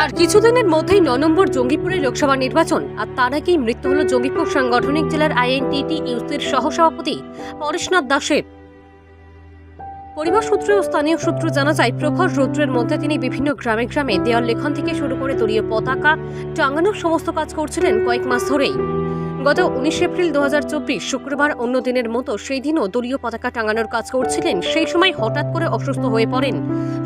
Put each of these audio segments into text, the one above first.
আর কিছুদিনের মধ্যেই ন নম্বর জঙ্গিপুরে লোকসভা নির্বাচন, আর তার আগেই মৃত্যু হল জঙ্গিপুর সাংগঠনিক জেলার আইএনটিটি ইউসির সহসভাপতি পরেশনাথ দাসের। পরিবার সূত্রে ও স্থানীয় সূত্র জানা যায়, প্রখর রৌদ্রের মধ্যে তিনি বিভিন্ন গ্রামে গ্রামে দেওয়াল লেখন থেকে শুরু করে দলীয় পতাকা টাঙানোর সমস্ত কাজ করছিলেন কয়েক মাস ধরেই। গত উনিশ এপ্রিল দু হাজার চব্বিশ শুক্রবার অন্য দিনের মতো সেই দিনও দলীয় পতাকা টাঙানোর কাজ করছিলেন। সেই সময় হঠাৎ করে অসুস্থ হয়ে পড়েন।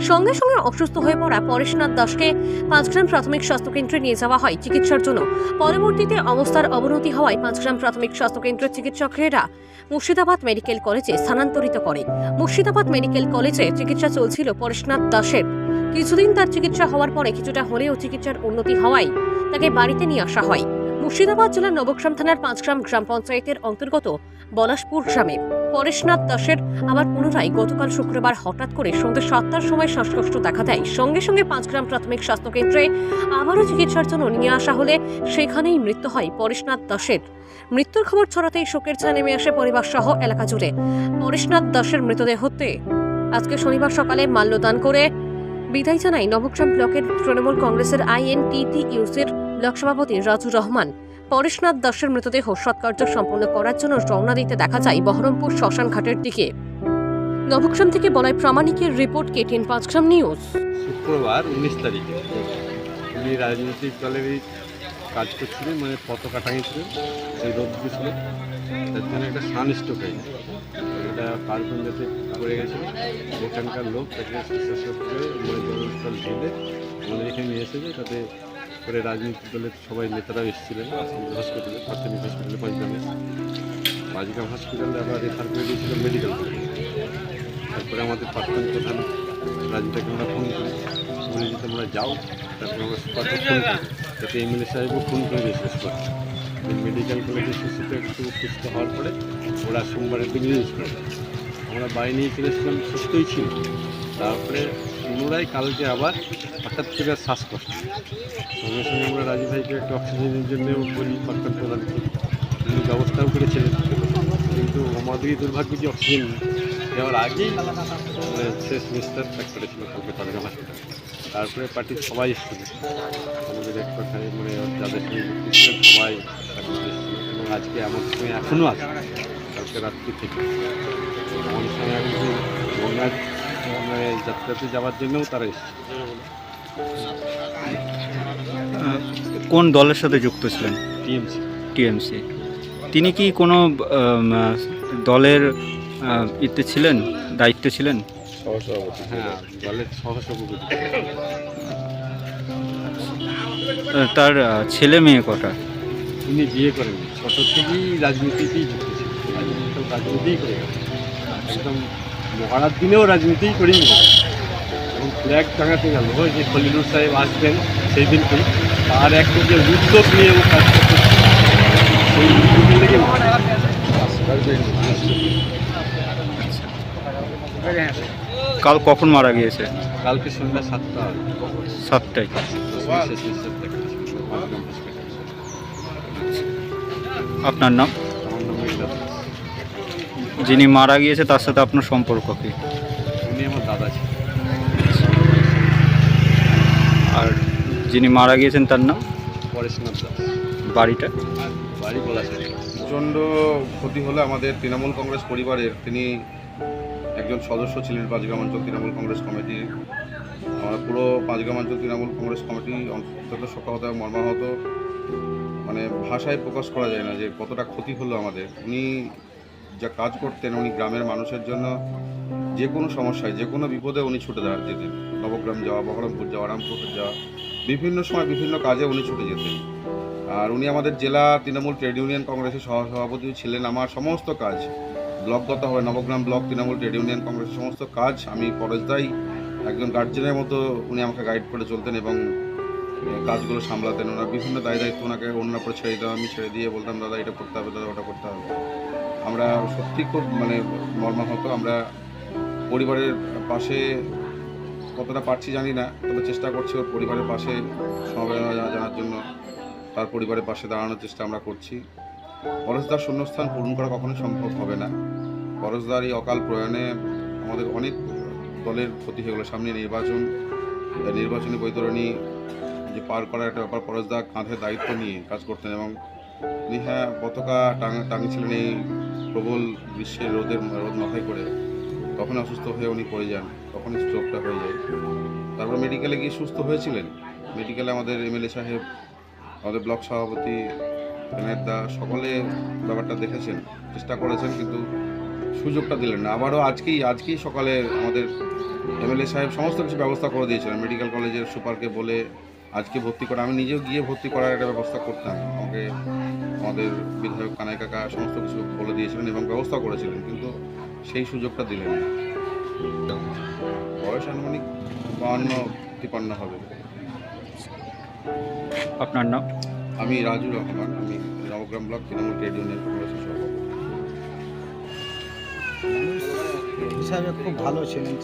সঙ্গে সঙ্গে অসুস্থ হয়ে পড়া পরেশনাথ দাসকে পাঁচগ্রাম প্রাথমিক স্বাস্থ্যকেন্দ্রে নিয়ে যাওয়া হয় চিকিৎসার জন্য। পরবর্তীতে অবস্থার অবনতি হওয়ায় পাঁচগ্রাম প্রাথমিক স্বাস্থ্যকেন্দ্রের চিকিৎসকেরা মুর্শিদাবাদ মেডিকেল কলেজে স্থানান্তরিত করে। মুর্শিদাবাদ মেডিকেল কলেজে চিকিৎসা চলছিল পরেশনাথ দাসের। কিছুদিন তার চিকিৎসা হওয়ার পরে কিছুটা হলেও চিকিৎসার উন্নতি হওয়ায় তাকে বাড়িতে নিয়ে আসা হয়। মুর্শিদাবাদ জেলার নবগ্রাম থানার পাঁচগ্রাম গ্রাম পঞ্চায়েতের অন্তর্গত বলাশপুর গ্রামে পরেশনাথ দাসের আবার পুনরায় গতকাল শুক্রবার হঠাৎ করে সন্ধ্যে সাতটার সময় শ্বাসকষ্ট দেখা দেয়। সঙ্গে সঙ্গে পাঁচগ্রাম প্রাথমিক স্বাস্থ্যকেন্দ্রে আবারও চিকিৎসার জন্য নিয়ে আসা হলে সেখানেই মৃত্যু হয় পরেশনাথ দাসের। মৃত্যুর খবর ছড়াতেই শোকের ছায়া নেমে আসে পরিবার সহ এলাকা জুড়ে। পরেশনাথ দাসের মৃতদেহতে আজকে শনিবার সকালে মাল্যদান করে বিদায় জানায় নবগ্রাম ব্লকের তৃণমূল কংগ্রেসের আইএনটিটি ইউসির ব্লক সভাপতি রাজু রহমান, পরেশনাথ দাসের মৃতদেহ সৎকার্য সম্পন্ন করার জন্য রওনা দিতে দেখা যায় বহরমপুর শ্মশান ঘাটের দিকে। নবগ্রাম থেকে বলাই প্রামাণিকের রিপোর্ট কেটিএন পাঁচগ্রাম নিউজ। শুক্রবার উনিশ তারিখে উনি রাজনৈতিক দলেরই কাজ করছিলেন মানে পতাকা টাঙিয়েছিলেন, সেই রোদ্র ছিল তার জন্য একটা সান স্ট্রোক হয়েছে এটা পারকুন্ডাতে পড়ে গেছিল এখানকার লোক তাকে করে মানে জনস্থল ঢেলে আমাদের এখানে এসেছে তাতে করে রাজনৈতিক দলের সবাই নেতারাও এসেছিলেন হসপিটালে প্রাথমিক হসপিটালে পাঁচগ্রামে পাঁচগ্রাম হসপিটালে আমরা রেফার করে দিয়েছিল মেডিকেল তারপরে আমাদের প্রাক্তন প্রধান রাজুটাকে আমরা ফোন করি। বলে যে, তোমরা যাও। তারপরে আমরা সুপারকে ফোন করি। যাতে এমএলএ সাহেবও ফোন করে দিয়েছে সুপার মেডিকেল কলেজে সুস্থ একটু সুস্থ হওয়ার পরে ওরা সোমবারের দিন আমরা বাইরে নিয়ে চলেছিলাম সুস্থই ছিল। তারপরে পুনরায় কালকে আবার হঠাৎ করে শ্বাসকষ্ট। সঙ্গে সঙ্গে আমরা রাজু ভাইকে একটা অক্সিজেনের জন্য বলি প্রাক্তন প্রধানকে তিনি ব্যবস্থাও করেছিলেন। কিন্তু আমাদেরই দুর্ভাগ্য যে অক্সিজেন দেওয়ার আগেই শেষ নিস্তার ত্যাগ করেছিল কালকে পাটগ্রাম তারপরে পার্টির সবাই এসেছিল। আমাদের এক কথায় মানে যাদের সবাই এবং আজকে আমার সঙ্গে এখনও আছে, কালকে রাত্রি থেকে। আমার সঙ্গে এখন যে গঙ্গার যাত্রাতে যাওয়ার জন্যও তারা এসেছে। কোন দলের সাথে যুক্ত ছিলেন? টিএমসি। টিএমসি। তিনি কি কোনো দলের ইতে ছিলেন দায়িত্বে ছিলেন? সহসভাপতি। হ্যাঁ দলের সহসভাপতি। তার ছেলে মেয়ে কটা? তিনি বিয়ে করেন। ছোট থেকেই রাজনীতিতেই যুক্ত ছিল রাজনীতি রাজনীতিই করে একদম মহারাজ দিনেও রাজনীতিই গেছে এবং ফ্ল্যাগ টাঙাতে গেল। যে খলিলুর সাহেব আসবেন সেই দিনকেই তার একটা যে উদ্যোগ নিয়ে ও কাজ করতে সেই উদ্যোগের লেগে মারা কাল কখন মারা গিয়েছে? কালকে সন্ধ্যা সাতটা সাতটায়। হসপিটালে। আপনার নাম? আমার নাম। যিনি মারা গিয়েছে তার সাথে আপনার সম্পর্ক কি? উনি আমার দাদা ছিলেন। আর যিনি মারা গিয়েছেন তার নাম? পরেশনাথ দাস বাড়িটা? বাড়ি পলাশাড়ি প্রচণ্ড ক্ষতি হলে আমাদের তৃণমূল কংগ্রেস পরিবারের। তিনি একজন সদস্য ছিলেন পাঁচগ্রাম অঞ্চল তৃণমূল কংগ্রেস কমিটির আমরা পুরো পাঁচগ্রাম অঞ্চল তৃণমূল কংগ্রেস কমিটি অত্যন্ত শোকাহত এবং মর্মাহত মানে ভাষায় প্রকাশ করা যায় না যে কতটা ক্ষতি হলো আমাদের। উনি যা কাজ করতেন উনি গ্রামের মানুষের জন্য, যে কোনো সমস্যায়, যে কোনো বিপদে উনি ছুটে দেওয়া যেতেন। নবগ্রাম যাওয়া, বহরমপুর যাওয়া রামপুর যাওয়া, বিভিন্ন সময় বিভিন্ন কাজে উনি ছুটে যেতেন। আর উনি আমাদের জেলা তৃণমূল ট্রেড ইউনিয়ন কংগ্রেসের সহসভাপতি ছিলেন। আমার সমস্ত কাজ ব্লকগত হবে, Nabagram block Trinamool trade union কংগ্রেসের সমস্ত কাজ আমি পরেশদাই একজন গার্জেনের মতো উনি আমাকে গাইড করে চলতেন এবং কাজগুলো সামলাতেন। ওনার বিভিন্ন দায় দায়িত্ব ওনাকে অন্য করে ছেড়ে দিতাম আমি ছেড়ে দিয়ে বলতাম, দাদা, এটা করতে হবে, দাদা, ওটা করতে হবে। আমরা সত্যি খুব মানে মর্মাহত। আমরা পরিবারের পাশে কতটা পারছি জানি না, তবে চেষ্টা করছি ওর পরিবারের পাশে সমবেদনা জানার জন্য, তার পরিবারের পাশে দাঁড়ানোর চেষ্টা আমরা করছি। পরশদার শূন্যস্থান পূরণ করা কখনোই সম্ভব হবে না। পরশদার এই অকাল প্রয়াণে আমাদের অনেক দলের ক্ষতি হয়ে গেলো। সামনে নির্বাচন নির্বাচনী বৈতরণী যে পার করার একটা ব্যাপার, পরশদা কাঁধে দায়িত্ব নিয়ে কাজ করতেন এবং তিনি হ্যাঁ পতাকা টাঙা, টাঙিয়েছিলেন এই প্রবল গ্রীষ্মের রোদের রোদ মাথায় করে তখন অসুস্থ হয়ে উনি পড়ে যান, তখনই স্ট্রোকটা হয়ে যায়। তারপর মেডিকেলে গিয়ে সুস্থ হয়েছিলেন। মেডিকেলে আমাদের এমএলএ সাহেব, আমাদের ব্লক সভাপতি এনায়েত দা, সকলে ব্যাপারটা দেখেছেন, চেষ্টা করেছেন, কিন্তু সুযোগটা দিলেন না। আবারও আজকেই আজকেই সকালে আমাদের এমএলএ সাহেব সমস্ত কিছু ব্যবস্থা করে দিয়েছিলেন। মেডিকেল কলেজের সুপারকে বলে আজকে ভর্তি করা আমি নিজেও গিয়ে ভর্তি করার একটা ব্যবস্থা করতাম। আমাকে আমাদের বিধায়ক কানাই কাকা সমস্ত কিছু বলে দিয়েছিলেন এবং ব্যবস্থা করেছিলেন কিন্তু সেই সুযোগটা দিলেন না। বয়স আনুমানিক বাহান্ন তিপান্ন হবে। আপনার নাম? আমি রাজু রহমান আমি Nabagram block Trinamool trade union কংগ্রেসের সভাপতি। হিসাবে খুব ভালো ছিলেন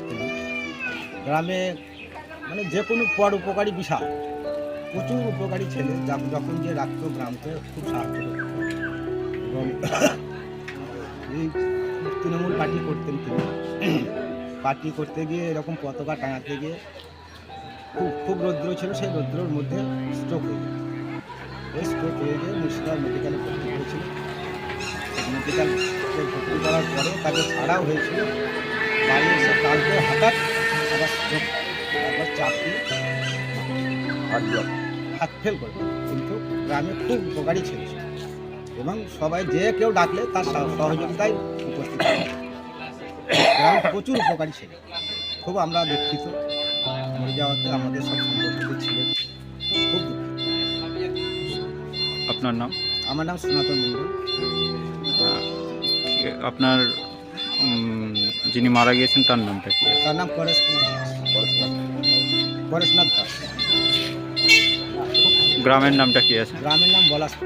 গ্রামে মানে যে কোনো পর উপকারী বিষয় প্রচুর উপকারী ছেলে যখন যে রাখতো গ্রামকে খুব সাহায্য করতো। এবং এই তৃণমূল পার্টি করতেন তিনি। পার্টি করতে গিয়ে এরকম পতাকা টাঙাতে গিয়ে খুব খুব রৌদ্র ছিল, সেই রৌদ্রর মধ্যে স্ট্রোক হয়ে যায় ওই স্ট্রোক হয়ে গিয়ে মুর্শিদাবাদ মেডিকেলে ভর্তি করেছিল মেডিকেল ভর্তি করার পরে তাকে ছাড়াও হয়েছিল। বাড়ি এসে কালকে হঠাৎ আবার স্ট্রোক আবার চাপ দিয়ে হাত ফেল করে। কিন্তু গ্রামে খুব উপকারী ছিল এবং সবাই যে কেউ ডাকলে তার সহযোগিতায় উপস্থিত। গ্রাম প্রচুর উপকারী ছিল। খুব আমরা দুঃখিত। মরে যাওয়াতে আমাদের সব সম্পর্কিত ছিলেন খুব আপনার নাম? আমার নাম সনাতন মণ্ডল। আহ, আপনার যিনি মারা গিয়েছেন তার নামটা কি? তার নাম পরেশ পরেশনাথ দাস। গ্রামের নামটা কি আছে? গ্রামের নাম বলাস